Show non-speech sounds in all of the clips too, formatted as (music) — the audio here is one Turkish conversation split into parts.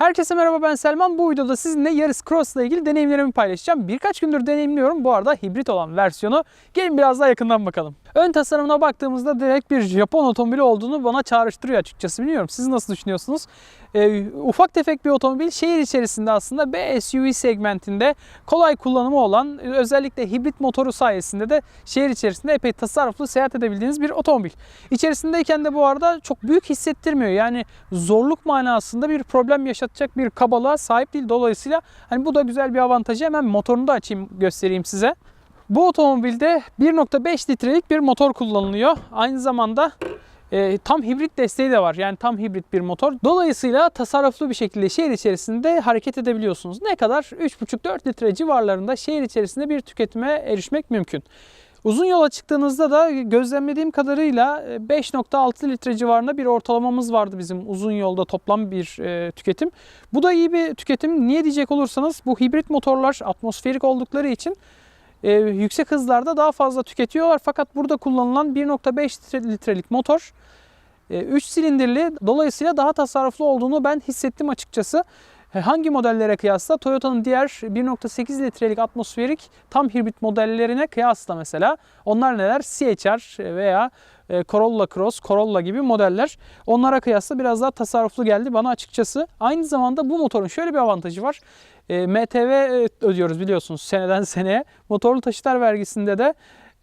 Herkese merhaba ben Selman. Bu videoda sizinle Yaris Cross ile ilgili deneyimlerimi paylaşacağım. Birkaç gündür deneyimliyorum. Bu arada hibrit olan versiyonu. Gelin biraz daha yakından bakalım. Ön tasarımına baktığımızda direkt bir Japon otomobili olduğunu bana çağrıştırıyor açıkçası. Bilmiyorum siz nasıl düşünüyorsunuz? Ee, ufak tefek bir otomobil şehir içerisinde aslında B SUV segmentinde kolay kullanımı olan özellikle hibrit motoru sayesinde de şehir içerisinde epey tasarruflu seyahat edebildiğiniz bir otomobil. İçerisindeyken de bu arada çok büyük hissettirmiyor. Yani zorluk manasında bir problem yaşatacak bir kabalığa sahip değil. Dolayısıyla hani bu da güzel bir avantajı. Hemen motorunu da açayım göstereyim size. Bu otomobilde 1.5 litrelik bir motor kullanılıyor. Aynı zamanda e, tam hibrit desteği de var. Yani tam hibrit bir motor. Dolayısıyla tasarruflu bir şekilde şehir içerisinde hareket edebiliyorsunuz. Ne kadar? 3.5-4 litre civarlarında şehir içerisinde bir tüketime erişmek mümkün. Uzun yola çıktığınızda da gözlemlediğim kadarıyla 5.6 litre civarında bir ortalamamız vardı bizim uzun yolda toplam bir e, tüketim. Bu da iyi bir tüketim. Niye diyecek olursanız bu hibrit motorlar atmosferik oldukları için e, yüksek hızlarda daha fazla tüketiyorlar. Fakat burada kullanılan 1.5 litrelik motor 3 silindirli dolayısıyla daha tasarruflu olduğunu ben hissettim açıkçası. E, Hangi modellere kıyasla? Toyota'nın diğer 1.8 litrelik atmosferik tam hibrit modellerine kıyasla mesela. Onlar neler? CHR veya e, Corolla Cross, Corolla gibi modeller. Onlara kıyasla biraz daha tasarruflu geldi bana açıkçası. Aynı zamanda bu motorun şöyle bir avantajı var. E, MTV ödüyoruz biliyorsunuz seneden seneye. Motorlu taşıtlar vergisinde de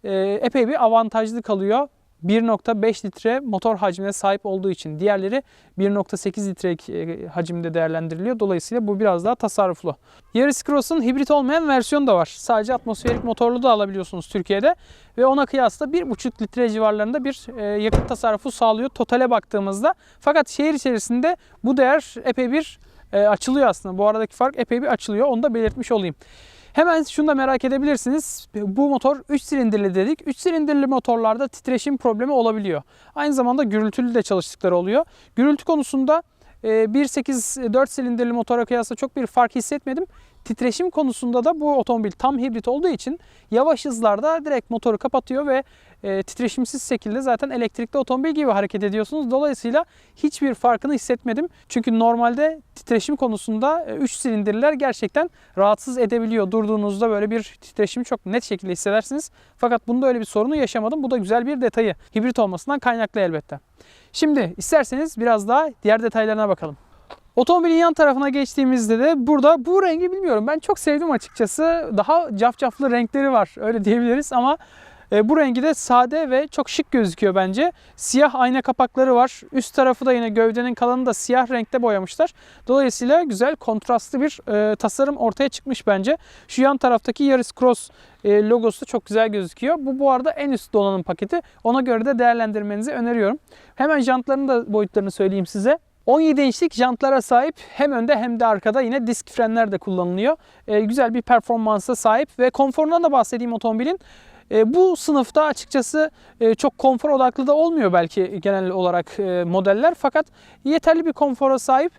e, epey bir avantajlı kalıyor. 1.5 litre motor hacmine sahip olduğu için diğerleri 1.8 litrelik e, hacimde değerlendiriliyor. Dolayısıyla bu biraz daha tasarruflu. Yaris Cross'un hibrit olmayan versiyonu da var. Sadece atmosferik motorlu da alabiliyorsunuz Türkiye'de ve ona kıyasla 1.5 litre civarlarında bir e, yakıt tasarrufu sağlıyor totale baktığımızda. Fakat şehir içerisinde bu değer epey bir e, açılıyor aslında. Bu aradaki fark epey bir açılıyor. Onu da belirtmiş olayım. Hemen şunu da merak edebilirsiniz. Bu motor 3 silindirli dedik. 3 silindirli motorlarda titreşim problemi olabiliyor. Aynı zamanda gürültülü de çalıştıkları oluyor. Gürültü konusunda 1.8 4 silindirli motora kıyasla çok bir fark hissetmedim. Titreşim konusunda da bu otomobil tam hibrit olduğu için yavaş hızlarda direkt motoru kapatıyor ve e, titreşimsiz şekilde zaten elektrikli otomobil gibi hareket ediyorsunuz. Dolayısıyla hiçbir farkını hissetmedim. Çünkü normalde titreşim konusunda 3 silindirler gerçekten rahatsız edebiliyor. Durduğunuzda böyle bir titreşimi çok net şekilde hissedersiniz. Fakat bunda öyle bir sorunu yaşamadım. Bu da güzel bir detayı. Hibrit olmasından kaynaklı elbette. Şimdi isterseniz biraz daha diğer detaylarına bakalım. Otomobilin yan tarafına geçtiğimizde de burada bu rengi bilmiyorum. Ben çok sevdim açıkçası. Daha cafcaflı renkleri var öyle diyebiliriz ama e, bu rengi de sade ve çok şık gözüküyor bence. Siyah ayna kapakları var. Üst tarafı da yine gövdenin kalanını da siyah renkte boyamışlar. Dolayısıyla güzel kontrastlı bir e, tasarım ortaya çıkmış bence. Şu yan taraftaki Yaris Cross e, logosu çok güzel gözüküyor. Bu bu arada en üst donanım paketi. Ona göre de değerlendirmenizi öneriyorum. Hemen jantların da boyutlarını söyleyeyim size. 17 inçlik jantlara sahip hem önde hem de arkada yine disk frenler de kullanılıyor. E, güzel bir performansa sahip ve konforundan da bahsedeyim otomobilin. E, bu sınıfta açıkçası e, çok konfor odaklı da olmuyor belki genel olarak e, modeller fakat yeterli bir konfora sahip.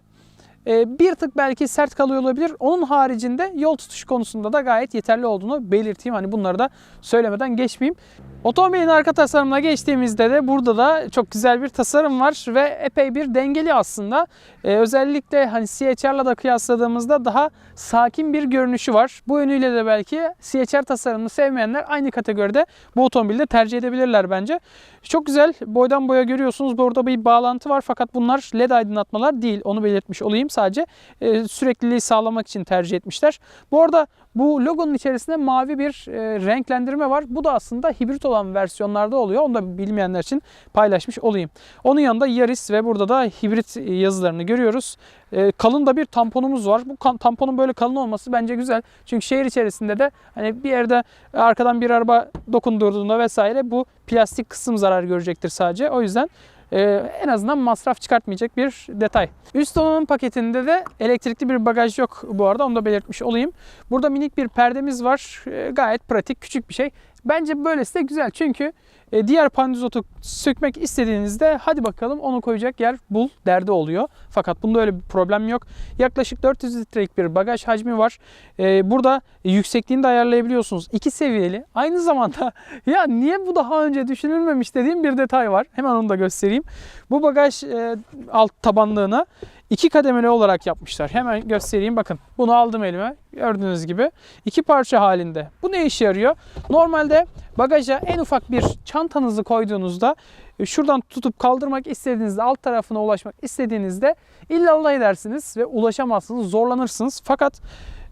E, bir tık belki sert kalıyor olabilir. Onun haricinde yol tutuş konusunda da gayet yeterli olduğunu belirteyim. Hani bunları da söylemeden geçmeyeyim. Otomobilin arka tasarımına geçtiğimizde de burada da çok güzel bir tasarım var ve epey bir dengeli aslında. Ee, özellikle hani CHR'la da kıyasladığımızda daha sakin bir görünüşü var. Bu yönüyle de belki CHR tasarımını sevmeyenler aynı kategoride bu otomobilde tercih edebilirler bence. Çok güzel boydan boya görüyorsunuz. Burada bir bağlantı var fakat bunlar LED aydınlatmalar değil. Onu belirtmiş olayım sadece. Ee, sürekliliği sağlamak için tercih etmişler. Bu arada bu logonun içerisinde mavi bir e, renklendirme var. Bu da aslında hibrit olan versiyonlarda oluyor. Onu da bilmeyenler için paylaşmış olayım. Onun yanında Yaris ve burada da hibrit yazılarını görüyoruz. E, kalın da bir tamponumuz var. Bu tamponun böyle kalın olması bence güzel. Çünkü şehir içerisinde de hani bir yerde arkadan bir araba dokundurduğunda vesaire bu plastik kısım zarar görecektir sadece. O yüzden ee, en azından masraf çıkartmayacak bir detay. Üst donanım paketinde de elektrikli bir bagaj yok bu arada onu da belirtmiş olayım. Burada minik bir perdemiz var. Ee, gayet pratik küçük bir şey. Bence böylesi de güzel çünkü e, diğer pandizotu sökmek istediğinizde hadi bakalım onu koyacak yer bul derdi oluyor. Fakat bunda öyle bir problem yok. Yaklaşık 400 litrelik bir bagaj hacmi var. E, burada yüksekliğini de ayarlayabiliyorsunuz. İki seviyeli. Aynı zamanda (laughs) ya niye bu daha önce düşünülmemiş dediğim bir detay var. Hemen onu da göstereyim. Bu bagaj e, alt tabanlığına iki kademeli olarak yapmışlar. Hemen göstereyim bakın. Bunu aldım elime. Gördüğünüz gibi. iki parça halinde. Bu ne işe yarıyor? Normalde bagaja en ufak bir çantanızı koyduğunuzda e, şuradan tutup kaldırmak istediğinizde alt tarafına ulaşmak istediğinizde illallah edersiniz ve ulaşamazsınız, zorlanırsınız. Fakat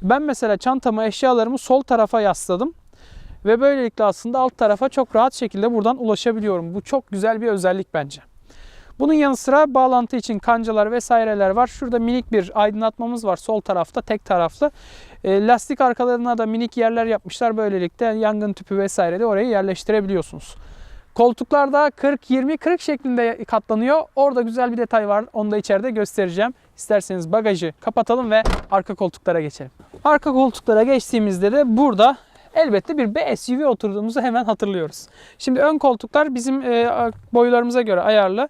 ben mesela çantamı, eşyalarımı sol tarafa yasladım. Ve böylelikle aslında alt tarafa çok rahat şekilde buradan ulaşabiliyorum. Bu çok güzel bir özellik bence. Bunun yanı sıra bağlantı için kancalar vesaireler var. Şurada minik bir aydınlatmamız var sol tarafta tek taraflı. E, lastik arkalarına da minik yerler yapmışlar. Böylelikle yangın tüpü vesaire de oraya yerleştirebiliyorsunuz. Koltuklarda 40-20-40 şeklinde katlanıyor. Orada güzel bir detay var. Onu da içeride göstereceğim. İsterseniz bagajı kapatalım ve arka koltuklara geçelim. Arka koltuklara geçtiğimizde de burada elbette bir B SUV oturduğumuzu hemen hatırlıyoruz. Şimdi ön koltuklar bizim e, boylarımıza göre ayarlı.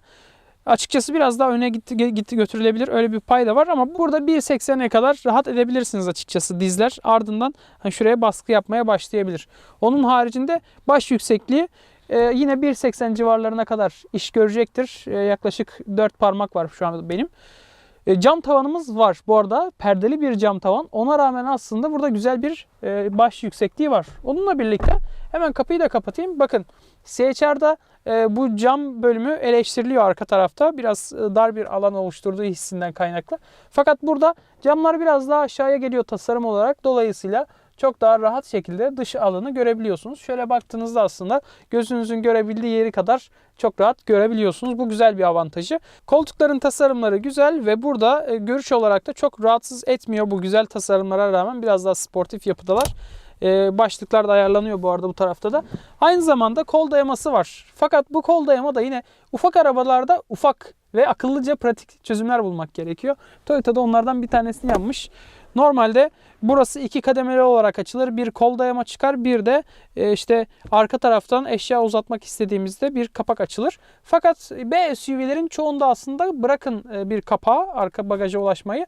Açıkçası biraz daha öne gitti, gitti götürülebilir. Öyle bir pay da var ama burada 1.80'e kadar rahat edebilirsiniz açıkçası dizler. Ardından hani şuraya baskı yapmaya başlayabilir. Onun haricinde baş yüksekliği e, yine 1.80 civarlarına kadar iş görecektir. E, yaklaşık 4 parmak var şu an benim. E, cam tavanımız var bu arada. Perdeli bir cam tavan. Ona rağmen aslında burada güzel bir e, baş yüksekliği var. Onunla birlikte hemen kapıyı da kapatayım. Bakın CHR'da e, bu cam bölümü eleştiriliyor arka tarafta. Biraz e, dar bir alan oluşturduğu hissinden kaynaklı. Fakat burada camlar biraz daha aşağıya geliyor tasarım olarak. Dolayısıyla çok daha rahat şekilde dış alanı görebiliyorsunuz. Şöyle baktığınızda aslında gözünüzün görebildiği yeri kadar çok rahat görebiliyorsunuz. Bu güzel bir avantajı. Koltukların tasarımları güzel ve burada e, görüş olarak da çok rahatsız etmiyor bu güzel tasarımlara rağmen. Biraz daha sportif yapıdalar. E, başlıklar da ayarlanıyor bu arada bu tarafta da. Aynı zamanda kol dayaması var. Fakat bu kol dayama da yine ufak arabalarda ufak ve akıllıca pratik çözümler bulmak gerekiyor. Toyota da onlardan bir tanesini yapmış. Normalde burası iki kademeli olarak açılır. Bir kol dayama çıkar, bir de e, işte arka taraftan eşya uzatmak istediğimizde bir kapak açılır. Fakat B SUV'lerin çoğunda aslında bırakın e, bir kapağı arka bagaja ulaşmayı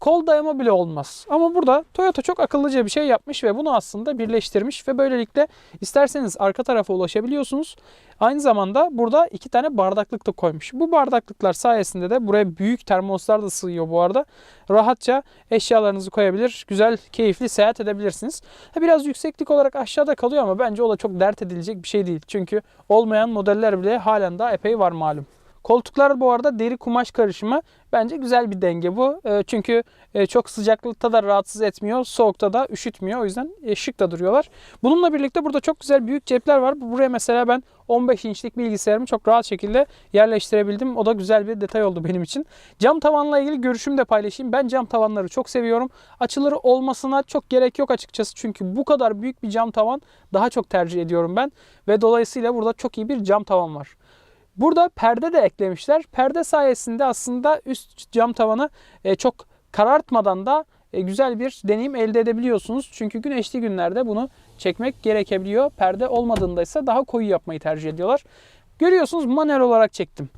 kol dayama bile olmaz. Ama burada Toyota çok akıllıca bir şey yapmış ve bunu aslında birleştirmiş ve böylelikle isterseniz arka tarafa ulaşabiliyorsunuz. Aynı zamanda burada iki tane bardaklık da koymuş. Bu bardaklıklar sayesinde de buraya büyük termoslar da sığıyor bu arada. Rahatça eşyalarınızı koyabilir, güzel, keyifli seyahat edebilirsiniz. Biraz yükseklik olarak aşağıda kalıyor ama bence o da çok dert edilecek bir şey değil. Çünkü olmayan modeller bile halen daha epey var malum. Koltuklar bu arada deri kumaş karışımı. Bence güzel bir denge bu. E, çünkü e, çok sıcaklıkta da rahatsız etmiyor. Soğukta da üşütmüyor. O yüzden e, şık da duruyorlar. Bununla birlikte burada çok güzel büyük cepler var. Buraya mesela ben 15 inçlik bilgisayarımı çok rahat şekilde yerleştirebildim. O da güzel bir detay oldu benim için. Cam tavanla ilgili görüşümü de paylaşayım. Ben cam tavanları çok seviyorum. Açıları olmasına çok gerek yok açıkçası. Çünkü bu kadar büyük bir cam tavan daha çok tercih ediyorum ben. Ve dolayısıyla burada çok iyi bir cam tavan var. Burada perde de eklemişler. Perde sayesinde aslında üst cam tavanı e, çok karartmadan da e, güzel bir deneyim elde edebiliyorsunuz. Çünkü güneşli günlerde bunu çekmek gerekebiliyor. Perde olmadığında ise daha koyu yapmayı tercih ediyorlar. Görüyorsunuz manuel olarak çektim.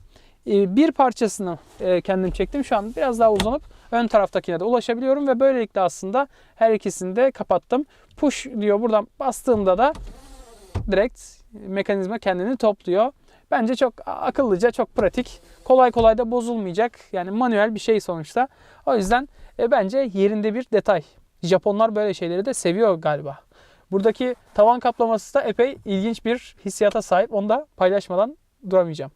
E, bir parçasını kendim çektim. Şu an biraz daha uzanıp ön taraftakine de ulaşabiliyorum ve böylelikle aslında her ikisini de kapattım. Push diyor buradan bastığımda da direkt mekanizma kendini topluyor. Bence çok akıllıca, çok pratik. Kolay kolay da bozulmayacak. Yani manuel bir şey sonuçta. O yüzden e, bence yerinde bir detay. Japonlar böyle şeyleri de seviyor galiba. Buradaki tavan kaplaması da epey ilginç bir hissiyata sahip. Onu da paylaşmadan duramayacağım.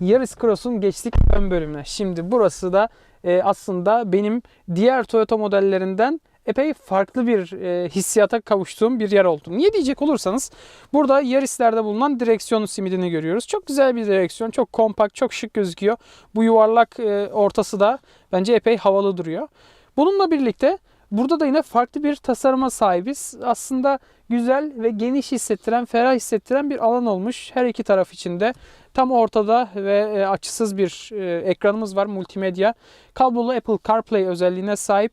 Yaris Cross'un geçtik ön bölümüne. Şimdi burası da e, aslında benim diğer Toyota modellerinden epey farklı bir e, hissiyata kavuştuğum bir yer oldu. Niye diyecek olursanız burada Yaris'lerde bulunan direksiyon simidini görüyoruz. Çok güzel bir direksiyon. Çok kompakt, çok şık gözüküyor. Bu yuvarlak e, ortası da bence epey havalı duruyor. Bununla birlikte burada da yine farklı bir tasarıma sahibiz. Aslında güzel ve geniş hissettiren, ferah hissettiren bir alan olmuş her iki taraf içinde. Tam ortada ve e, açısız bir e, ekranımız var multimedya. Kablolu Apple CarPlay özelliğine sahip.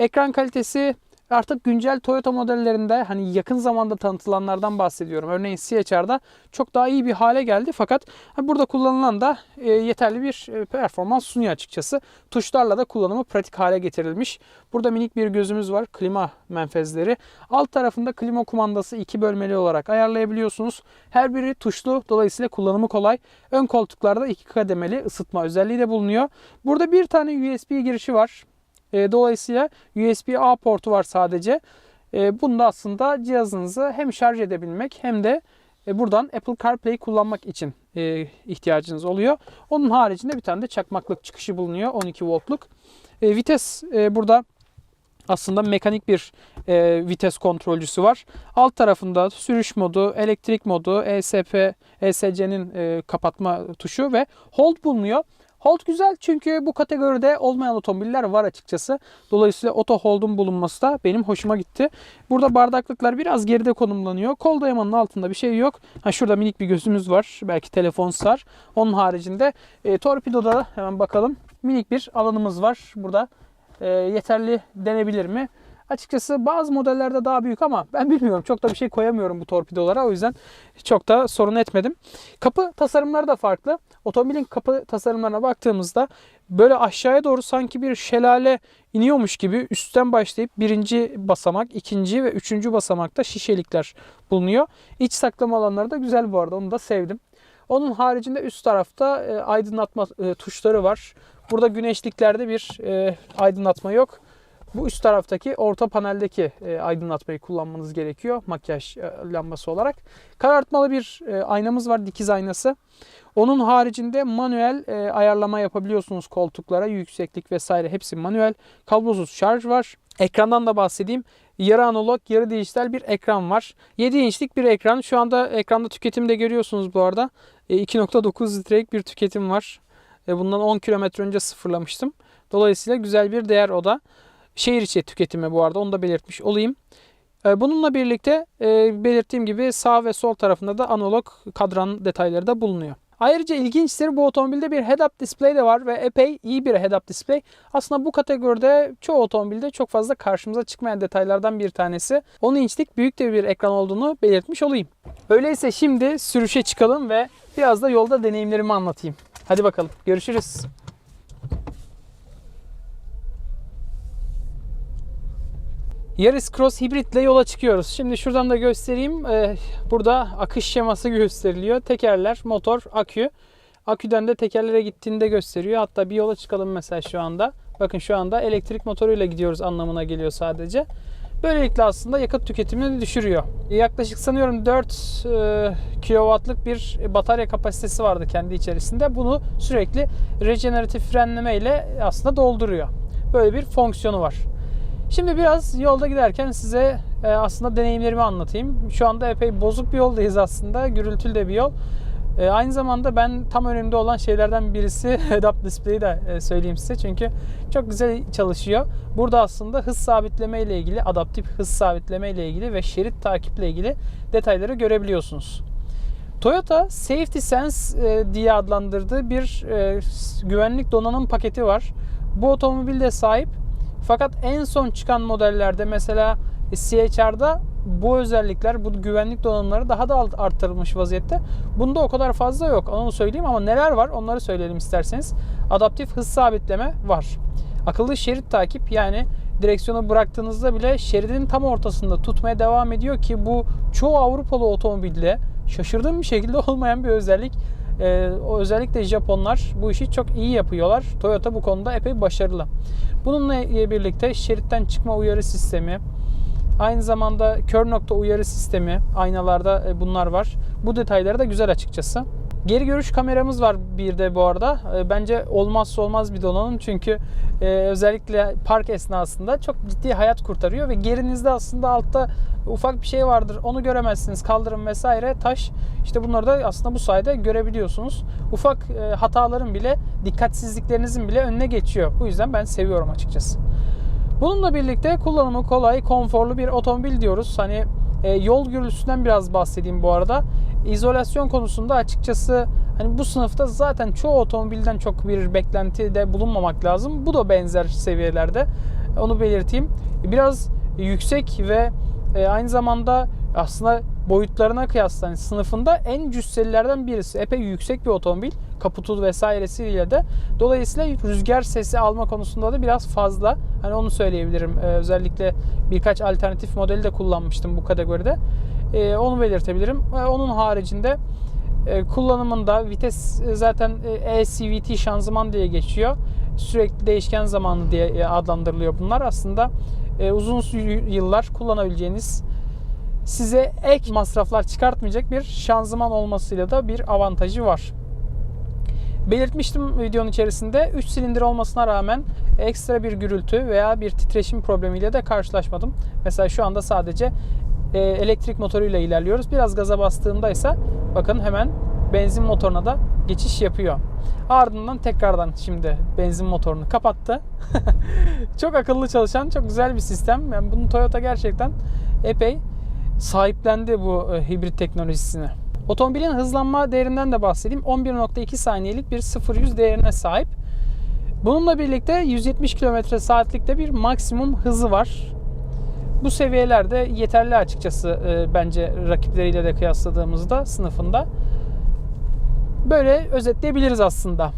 Ekran kalitesi artık güncel Toyota modellerinde hani yakın zamanda tanıtılanlardan bahsediyorum. Örneğin CHR'da çok daha iyi bir hale geldi fakat burada kullanılan da e, yeterli bir e, performans sunuyor açıkçası. Tuşlarla da kullanımı pratik hale getirilmiş. Burada minik bir gözümüz var. Klima menfezleri. Alt tarafında klima kumandası iki bölmeli olarak ayarlayabiliyorsunuz. Her biri tuşlu. Dolayısıyla kullanımı kolay. Ön koltuklarda iki kademeli ısıtma özelliği de bulunuyor. Burada bir tane USB girişi var. E, dolayısıyla USB-A portu var sadece. E, bunda aslında cihazınızı hem şarj edebilmek hem de e, buradan Apple CarPlay kullanmak için e, ihtiyacınız oluyor. Onun haricinde bir tane de çakmaklık çıkışı bulunuyor 12 voltluk. Vites burada aslında mekanik bir vites kontrolcüsü var. Alt tarafında sürüş modu, elektrik modu, ESP, ESC'nin kapatma tuşu ve hold bulunuyor. Hold güzel çünkü bu kategoride olmayan otomobiller var açıkçası. Dolayısıyla auto hold'un bulunması da benim hoşuma gitti. Burada bardaklıklar biraz geride konumlanıyor. Kol dayamanın altında bir şey yok. Ha şurada minik bir gözümüz var. Belki telefon sar. Onun haricinde e, torpidoda da hemen bakalım. Minik bir alanımız var burada. E, yeterli denebilir mi? Açıkçası bazı modellerde daha büyük ama ben bilmiyorum. Çok da bir şey koyamıyorum bu torpidolara. O yüzden çok da sorun etmedim. Kapı tasarımları da farklı. Otomobilin kapı tasarımlarına baktığımızda böyle aşağıya doğru sanki bir şelale iniyormuş gibi üstten başlayıp birinci basamak, ikinci ve üçüncü basamakta şişelikler bulunuyor. İç saklama alanları da güzel bu arada. Onu da sevdim. Onun haricinde üst tarafta e, aydınlatma e, tuşları var. Burada güneşliklerde bir e, aydınlatma yok. Bu üst taraftaki orta paneldeki e, aydınlatmayı kullanmanız gerekiyor makyaj e, lambası olarak. Karartmalı bir e, aynamız var dikiz aynası. Onun haricinde manuel e, ayarlama yapabiliyorsunuz koltuklara yükseklik vesaire hepsi manuel. Kablosuz şarj var. Ekrandan da bahsedeyim. Yarı analog, yarı dijital bir ekran var. 7 inçlik bir ekran. Şu anda ekranda tüketimi de görüyorsunuz bu arada. E, 2.9 litrelik bir tüketim var. E, bundan 10 kilometre önce sıfırlamıştım. Dolayısıyla güzel bir değer o da. Şehir içi tüketimi bu arada onu da belirtmiş olayım. Ee, Bununla birlikte e, belirttiğim gibi sağ ve sol tarafında da analog kadran detayları da bulunuyor. Ayrıca ilginçtir bu otomobilde bir head-up display de var ve epey iyi bir head-up display. Aslında bu kategoride çoğu otomobilde çok fazla karşımıza çıkmayan detaylardan bir tanesi. 10 inçlik büyük de bir ekran olduğunu belirtmiş olayım. Öyleyse şimdi sürüşe çıkalım ve biraz da yolda deneyimlerimi anlatayım. Hadi bakalım görüşürüz. Yaris Cross Hybrid ile yola çıkıyoruz. Şimdi şuradan da göstereyim. Ee, burada akış şeması (laughs) gösteriliyor. Tekerler, motor, akü. Aküden de tekerlere gittiğinde gösteriyor. Hatta bir yola çıkalım mesela şu anda. Bakın şu anda elektrik motoruyla gidiyoruz anlamına geliyor sadece. Böylelikle aslında yakıt tüketimini düşürüyor. Yaklaşık sanıyorum 4 e, kW'lık bir batarya kapasitesi vardı kendi içerisinde. Bunu sürekli rejeneratif frenleme ile aslında dolduruyor. Böyle bir fonksiyonu var. Şimdi biraz yolda giderken size e, aslında deneyimlerimi anlatayım. Şu anda epey bozuk bir yoldayız aslında. Gürültülü de bir yol. E, aynı zamanda ben tam önümde olan şeylerden birisi (laughs) head-up display'i de e, söyleyeyim size. Çünkü çok güzel çalışıyor. Burada aslında hız sabitleme ile ilgili, adaptif hız sabitleme ile ilgili ve şerit takiple ilgili detayları görebiliyorsunuz. Toyota Safety Sense diye adlandırdığı bir güvenlik donanım paketi var. Bu otomobilde sahip fakat en son çıkan modellerde mesela CHR'da bu özellikler, bu güvenlik donanımları daha da arttırılmış vaziyette. Bunda o kadar fazla yok. Onu söyleyeyim ama neler var onları söyleyelim isterseniz. Adaptif hız sabitleme var. Akıllı şerit takip yani direksiyonu bıraktığınızda bile şeridin tam ortasında tutmaya devam ediyor ki bu çoğu Avrupalı otomobilde şaşırdığım bir şekilde (laughs) olmayan bir özellik. O özellikle Japonlar bu işi çok iyi yapıyorlar. Toyota bu konuda epey başarılı. Bununla birlikte şeritten çıkma uyarı sistemi, aynı zamanda kör nokta uyarı sistemi, aynalarda e, bunlar var. Bu detayları da güzel açıkçası. Geri görüş kameramız var bir de bu arada. E, bence olmazsa olmaz bir donanım çünkü e, özellikle park esnasında çok ciddi hayat kurtarıyor ve gerinizde aslında altta ufak bir şey vardır. Onu göremezsiniz. Kaldırım vesaire, taş. İşte bunları da aslında bu sayede görebiliyorsunuz. Ufak e, hataların bile, dikkatsizliklerinizin bile önüne geçiyor. Bu yüzden ben seviyorum açıkçası. Bununla birlikte kullanımı kolay, konforlu bir otomobil diyoruz. Hani yol gürültüsünden biraz bahsedeyim bu arada. İzolasyon konusunda açıkçası hani bu sınıfta zaten çoğu otomobilden çok bir beklentide bulunmamak lazım. Bu da benzer seviyelerde. Onu belirteyim. Biraz yüksek ve e, aynı zamanda aslında boyutlarına kıyasla hani sınıfında en cüsselilerden birisi. Epey yüksek bir otomobil. Kaputu vesairesiyle de. Dolayısıyla rüzgar sesi alma konusunda da biraz fazla. Hani onu söyleyebilirim. Ee, özellikle birkaç alternatif modeli de kullanmıştım bu kategoride. Ee, onu belirtebilirim. Ee, onun haricinde e, kullanımında vites e, zaten e, e-CVT şanzıman diye geçiyor. Sürekli değişken zamanlı diye e, adlandırılıyor bunlar. Aslında e, uzun yıllar kullanabileceğiniz size ek masraflar çıkartmayacak bir şanzıman olmasıyla da bir avantajı var. Belirtmiştim videonun içerisinde 3 silindir olmasına rağmen ekstra bir gürültü veya bir titreşim problemiyle de karşılaşmadım. Mesela şu anda sadece e, elektrik motoruyla ilerliyoruz. Biraz gaza bastığımda ise bakın hemen benzin motoruna da geçiş yapıyor. Ardından tekrardan şimdi benzin motorunu kapattı. (laughs) çok akıllı çalışan, çok güzel bir sistem. Yani bunu Toyota gerçekten epey sahiplendi bu e, hibrit teknolojisini. Otomobilin hızlanma değerinden de bahsedeyim. 11.2 saniyelik bir 0-100 değerine sahip. Bununla birlikte 170 km saatlikte bir maksimum hızı var. Bu seviyelerde yeterli açıkçası e, bence rakipleriyle de kıyasladığımızda sınıfında. Böyle özetleyebiliriz aslında.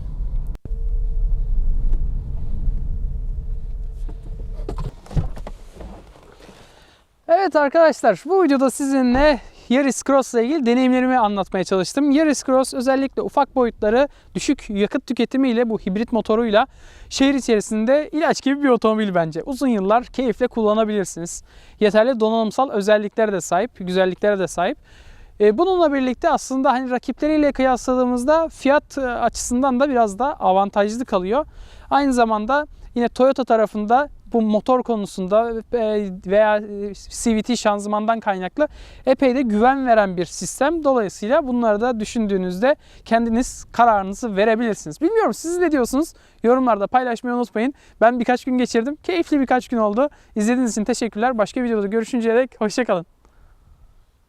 Evet arkadaşlar bu videoda sizinle Yaris Cross ile ilgili deneyimlerimi anlatmaya çalıştım. Yaris Cross özellikle ufak boyutları, düşük yakıt tüketimiyle bu hibrit motoruyla şehir içerisinde ilaç gibi bir otomobil bence. Uzun yıllar keyifle kullanabilirsiniz. Yeterli donanımsal özelliklere de sahip, güzelliklere de sahip. E, Bununla birlikte aslında hani rakipleriyle kıyasladığımızda fiyat e, açısından da biraz daha avantajlı kalıyor. Aynı zamanda yine Toyota tarafında bu motor konusunda veya e, CVT şanzımandan kaynaklı epey de güven veren bir sistem. Dolayısıyla bunları da düşündüğünüzde kendiniz kararınızı verebilirsiniz. Bilmiyorum siz ne diyorsunuz? Yorumlarda paylaşmayı unutmayın. Ben birkaç gün geçirdim. Keyifli birkaç gün oldu. İzlediğiniz için teşekkürler. Başka videoda görüşünceye dek hoşçakalın.